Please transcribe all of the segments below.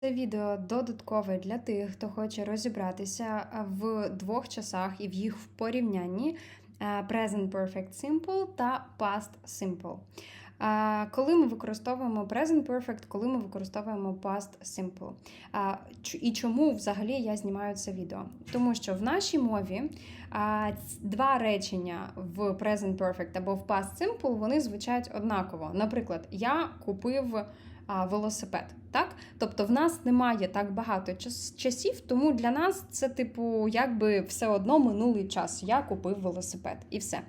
Це відео додаткове для тих, хто хоче розібратися в двох часах і в їх в порівнянні е, Present Perfect Simple та Past Simple. Е, Коли ми використовуємо Present Perfect, коли ми використовуємо Past Simple. Е, І чому взагалі я знімаю це відео? Тому що в нашій мові два речення в Present Perfect або в Past Simple вони звучать однаково. Наприклад, я купив велосипед. Так? Тобто в нас немає так багато час- часів, тому для нас це, типу, якби все одно минулий час. Я купив велосипед і все.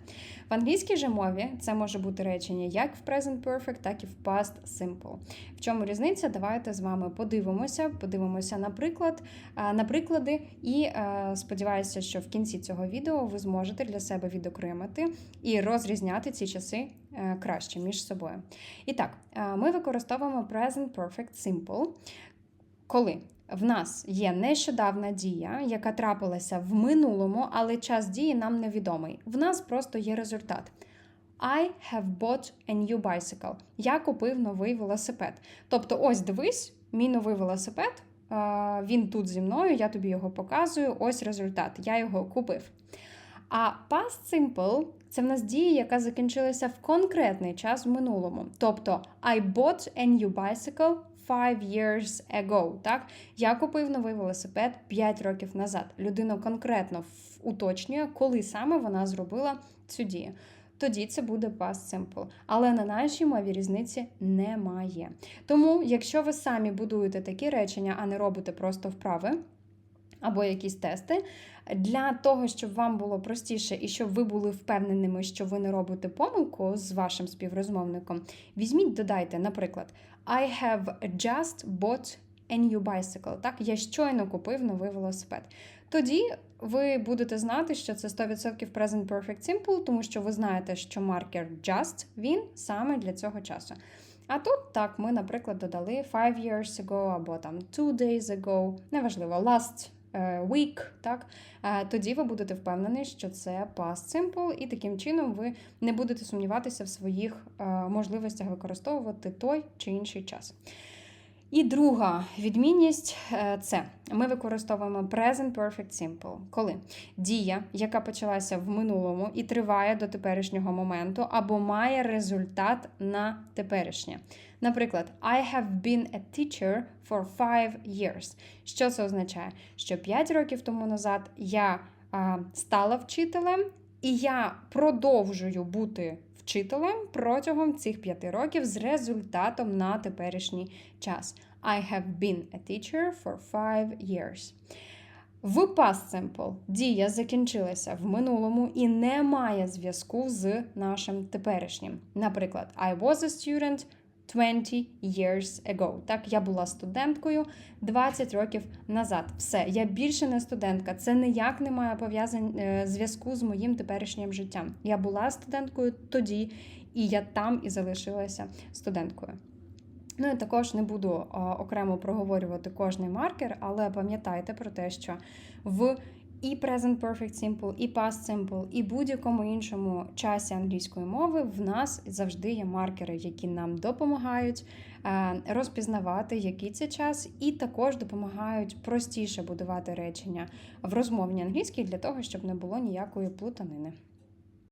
В англійській же мові це може бути речення як в Present Perfect, так і в Past Simple. В чому різниця? Давайте з вами подивимося. Подивимося на приклад, на приклади, і е, сподіваюся, що в кінці цього відео ви зможете для себе відокремити і розрізняти ці часи е, краще між собою. І так, е, ми використовуємо Present Perfect Simple, коли в нас є нещодавна дія, яка трапилася в минулому, але час дії нам невідомий. В нас просто є результат. I have bought a new bicycle. Я купив новий велосипед. Тобто, ось дивись, мій новий велосипед. Він тут зі мною, я тобі його показую. Ось результат. Я його купив. А past simple це в нас дія, яка закінчилася в конкретний час в минулому. Тобто I bought a new bicycle five years ago. Так? Я купив новий велосипед 5 років назад. Людина конкретно уточнює, коли саме вона зробила цю дію. Тоді це буде past simple. Але на нашій мові різниці немає. Тому, якщо ви самі будуєте такі речення, а не робите просто вправи, або якісь тести. Для того, щоб вам було простіше і щоб ви були впевненими, що ви не робите помилку з вашим співрозмовником, візьміть, додайте, наприклад, I have just bought a new bicycle. Так, я щойно купив новий велосипед. Тоді ви будете знати, що це 100% Present Perfect Simple, тому що ви знаєте, що маркер just він саме для цього часу. А тут так, ми, наприклад, додали 5 years ago або там 2 days ago, неважливо, last week, так? Е, Тоді ви будете впевнені, що це past simple, і таким чином ви не будете сумніватися в своїх е, можливостях використовувати той чи інший час. І друга відмінність е, це ми використовуємо present perfect simple, коли дія, яка почалася в минулому і триває до теперішнього моменту, або має результат на теперішнє. Наприклад, I have been a teacher for five years. Що це означає? Що 5 років тому назад я стала вчителем, і я продовжую бути вчителем протягом цих 5 років з результатом на теперішній час. I have been a teacher for five years. В past simple дія закінчилася в минулому і не має зв'язку з нашим теперішнім. Наприклад, I was a student 20 years ago. Так, я була студенткою 20 років назад. Все, я більше не студентка. Це ніяк не має пов'язань е, зв'язку з моїм теперішнім життям. Я була студенткою тоді, і я там і залишилася студенткою. Ну і також не буду окремо проговорювати кожний маркер, але пам'ятайте про те, що в і Present Perfect Simple, і Past Simple, і будь-якому іншому часі англійської мови в нас завжди є маркери, які нам допомагають е, розпізнавати, який це час, і також допомагають простіше будувати речення в розмовній англійській для того, щоб не було ніякої плутанини.